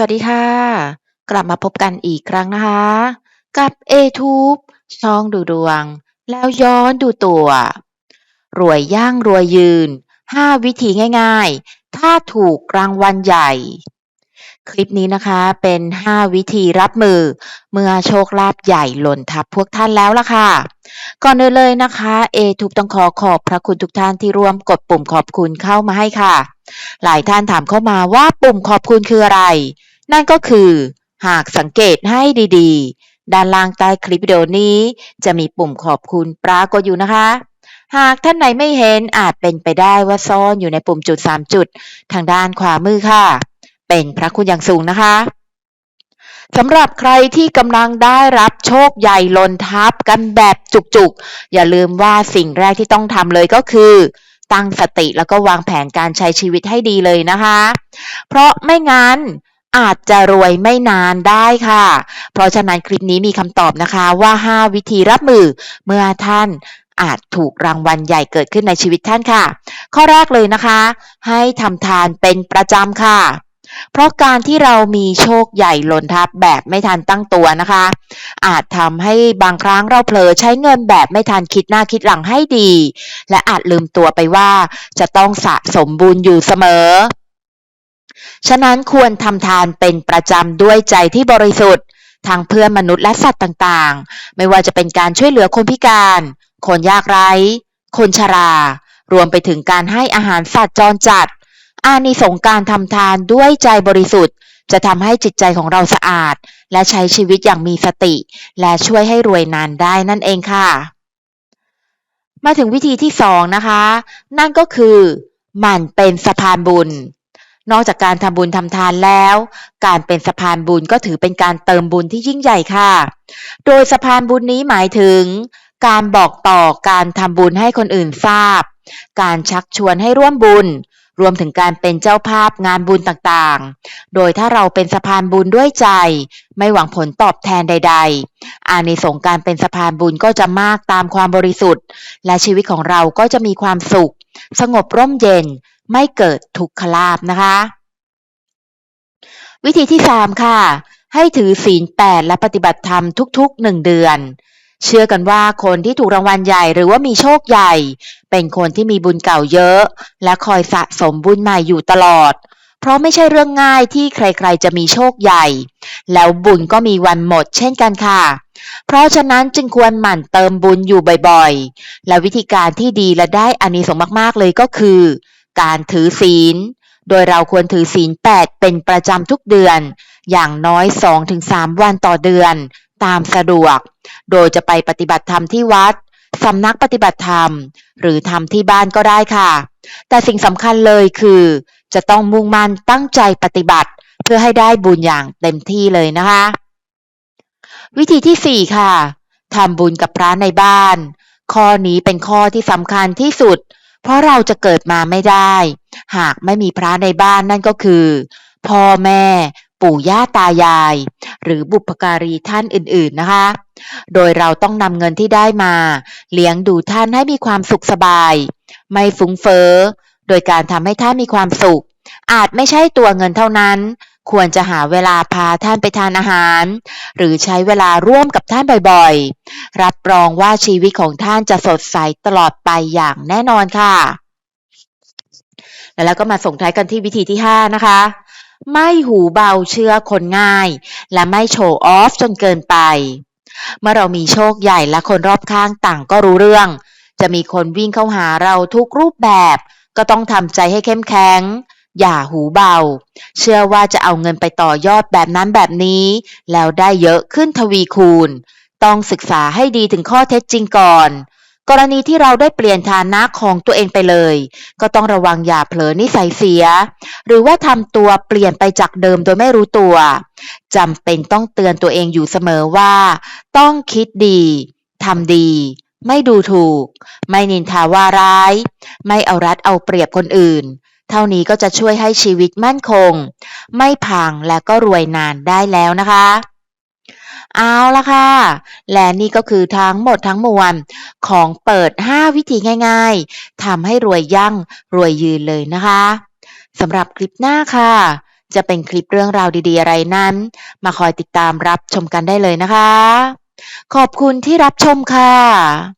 สวัสดีค่ะ กลับมาพบกันอีกครั้งนะคะ กับ A-Tube ช่องดูดวง แล้วย้อนดูตัว รวยยั่งรวยยืน 5 วิธีง่ายๆ ถ้าถูกรางวัลใหญ่ คลิปนี้นะคะเป็น 5 วิธีรับมือ เมื่อโชคลาภใหญ่หล่นทับพวกท่านแล้วล่ะค่ะ ก่อนอื่นเลยนะคะ A-Tube ต้องขอขอบพระคุณทุกท่านที่ร่วมกดปุ่มขอบคุณเข้ามาให้ค่ะหลายท่านถามเข้ามาว่าปุ่มขอบคุณคืออะไร นั่นก็คือ หากสังเกตให้ดีๆ ด้านล่างใต้คลิปวิดีโอนี้ จะมีปุ่มขอบคุณปรากฏอยู่นะคะ หากท่านไหนไม่เห็นอาจเป็นไปได้ว่าซ่อนอยู่ในปุ่มจุด 3 จุด ทางด้านขวามือค่ะ เป็นพระคุณอย่างสูงนะคะสำหรับใครที่กำลังได้รับโชคใหญ่ลนทับกันแบบจุกๆ อย่าลืมว่าสิ่งแรกที่ต้องทำเลยก็คือ ตั้งสติแล้วก็วางแผนการใช้ชีวิตให้ดีเลยนะคะ เพราะไม่งั้น อาจจะรวยไม่นานได้ค่ะ เพราะฉะนั้นคลิปนี้มีคำตอบนะคะว่า 5 วิธีรับมือเมื่อท่านอาจถูกรางวัลใหญ่เกิดขึ้นในชีวิตท่านค่ะ ข้อแรกเลยนะคะ ให้ทำทานเป็นประจำค่ะ เพราะการที่เรามีโชคใหญ่หล่นทับแบบไม่ทันตั้งตัวนะคะ อาจทำให้บางครั้งเราเผลอใช้เงินแบบไม่ทันคิดหน้าคิดหลังให้ดี และอาจลืมตัวไปว่าจะต้องสะสมบุญอยู่เสมอ ฉะนั้นควรทำทานเป็นประจำด้วยใจที่บริสุทธิ์ทางเพื่อนมนุษย์และสัตว์ต่างๆ ไม่ว่าจะเป็นการช่วยเหลือคนพิการ คนยากไร้ คนชรา รวมไปถึงการให้อาหารสัตว์จรจัด อานิสงการทำทานด้วยใจบริสุทธิ์ จะทำให้จิตใจของเราสะอาด และใช้ชีวิตอย่างมีสติ และช่วยให้รวยนานได้นั่นเองค่ะ มาถึงวิธีที่สองนะคะ นั่นก็คือหมั่นเป็นสะพานบุญ นอกจากการทำบุญทำทานแล้ว การเป็นสะพานบุญก็ถือเป็นการเติมบุญที่ยิ่งใหญ่ค่ะ โดยสะพานบุญนี้หมายถึง การบอกต่อการทำบุญให้คนอื่นทราบ การชักชวนให้ร่วมบุญ รวมถึงการเป็นเจ้าภาพงานบุญต่างๆ โดยถ้าเราเป็นสะพานบุญด้วยใจ ไม่หวังผลตอบแทนใด ๆ อานิสงส์การเป็นสะพานบุญก็จะมากตามความบริสุทธิ์ และชีวิตของเราก็จะมีความสุข สงบร่มเย็น ไม่เกิดทุกขลาภนะคะ วิธีที่ 3 ค่ะ ให้ถือศีล8และปฏิบัติธรรมทุกๆ1เดือน เชื่อกันว่าคนที่ถูกรางวัลใหญ่หรือว่ามีโชคใหญ่ เป็นคนที่มีบุญเก่าเยอะ และคอยสะสมบุญใหม่อยู่ตลอด เพราะไม่ใช่เรื่องง่ายที่ใครๆจะมีโชคใหญ่ แล้วบุญก็มีวันหมดเช่นกันค่ะเพราะฉะนั้นจึงควรหมั่นเติมบุญอยู่บ่อยๆ และวิธีการที่ดีและได้อานิสงส์มากๆเลยก็คือ การถือศีล โดยเราควรถือศีล 8 เป็นประจำทุกเดือน อย่างน้อย 2-3 วันต่อเดือน ตามสะดวก โดยจะไปปฏิบัติธรรมที่วัดสำนักปฏิบัติธรรม หรือทำที่บ้านก็ได้ค่ะ แต่สิ่งสำคัญเลยคือ จะต้องมุ่งมั่นตั้งใจปฏิบัติ เพื่อให้ได้บุญอย่างเต็มที่เลยนะคะ วิธีที่ 4 ค่ะทำบุญกับพระในบ้าน ข้อนี้เป็นข้อที่สำคัญที่สุด เพราะเราจะเกิดมาไม่ได้ หากไม่มีพระในบ้านนั่นก็คือ พ่อแม่ ปู่ย่าตายาย หรือบุพการีท่านอื่นๆนะคะ โดยเราต้องนำเงินที่ได้มา เลี้ยงดูท่านให้มีความสุขสบาย ไม่ฟุ้งเฟ้อโดยการทำให้ท่านมีความสุข อาจไม่ใช่ตัวเงินเท่านั้น ควรจะหาเวลาพาท่านไปทานอาหาร หรือใช้เวลาร่วมกับท่านบ่อยๆ รับรองว่าชีวิตของท่านจะสดใสตลอดไปอย่างแน่นอนค่ะ แล้วก็มาส่งท้ายกันที่วิธีที่ 5 นะคะ ไม่หูเบาเชื่อคนง่าย และไม่โชว์ออฟจนเกินไป เมื่อเรามีโชคใหญ่และคนรอบข้างต่างก็รู้เรื่อง จะมีคนวิ่งเข้าหาเราทุกรูปแบบ ก็ต้องทำใจให้เข้มแข็ง อย่าหูเบา เชื่อว่าจะเอาเงินไปต่อยอดแบบนั้นแบบนี้ แล้วได้เยอะขึ้นทวีคูณ ต้องศึกษาให้ดีถึงข้อเท็จจริงก่อน กรณีที่เราได้เปลี่ยนฐานะของตัวเองไปเลย ก็ต้องระวังอย่าเผลอนิสัยเสีย หรือว่าทำตัวเปลี่ยนไปจากเดิมโดยไม่รู้ตัวจำเป็นต้องเตือนตัวเองอยู่เสมอว่า ต้องคิดดีทำดีไม่ดูถูก ไม่นินทาว่าร้าย ไม่เอารัดเอาเปรียบคนอื่น เท่านี้ก็จะช่วยให้ชีวิตมั่นคง ไม่พังและก็รวยนานได้แล้วนะคะเอาละค่ะ และนี่ก็คือทั้งหมดทั้งมวลของเปิด 5 วิธีง่ายๆทำให้รวยยั่งรวยยืนเลยนะคะสำหรับคลิปหน้าค่ะ จะเป็นคลิปเรื่องราวดีๆอะไรนั้น มาคอยติดตามรับชมกันได้เลยนะคะ ขอบคุณที่รับชมค่ะ